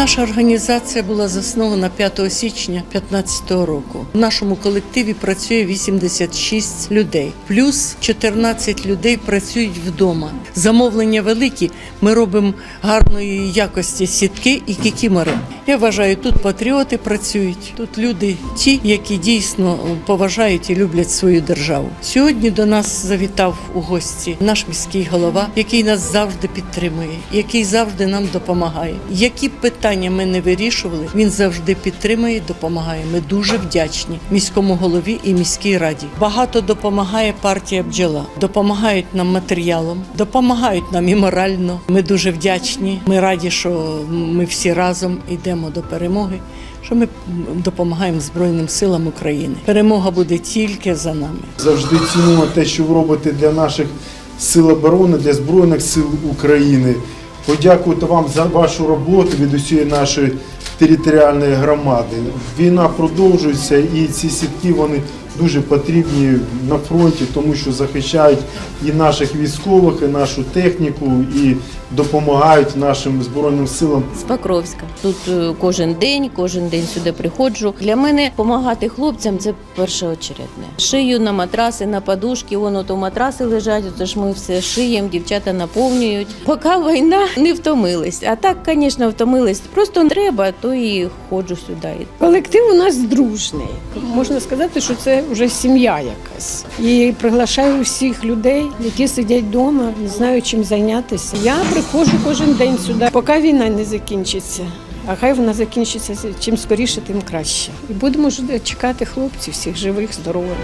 Наша організація була заснована 5 січня 2015 року. В нашому колективі працює 86 людей, плюс 14 людей працюють вдома. Замовлення великі. Ми робимо гарної якості сітки і кікімори. Я вважаю, тут патріоти працюють. Тут люди, ті, які дійсно поважають і люблять свою державу. Сьогодні до нас завітав у гості наш міський голова, який нас завжди підтримує, який завжди нам допомагає. Які б питання ми не вирішували, він завжди підтримує, допомагає. Ми дуже вдячні міському голові і міській раді. Багато допомагає партія бджола, допомагають нам матеріалом, допомагають нам і морально. Ми дуже вдячні. Ми раді, що ми всі разом йдемо до перемоги. Що ми допомагаємо Збройним силам України. Перемога буде тільки за нами. Завжди цінуємо те, що ви робите для наших сил оборони, для Збройних сил України. Подякувати вам за вашу роботу від усієї нашої територіальної громади. Війна продовжується і ці сітки вони дуже потрібні на фронті, тому що захищають і наших військових, і нашу техніку, і допомагають нашим збройним силам з Покровська. Тут е, кожен день, кожен день сюди приходжу. Для мене допомагати хлопцям це першоочередне. Шию на матраси, на подушки, вон ото матраси лежать, ото ж ми все шиємо, дівчата наповнюють. Поки війна не втомились. А так, звісно, втомились. Просто треба, то і ходжу сюди. Колектив у нас дружний. Можна сказати, що це вже сім'я якась. І приглашаю всіх людей, які сидять вдома, не знають чим зайнятися. Я приходжу кожен день сюди, поки війна не закінчиться. А хай вона закінчиться чим скоріше, тим краще. І будемо чекати хлопців, всіх живих, здорових.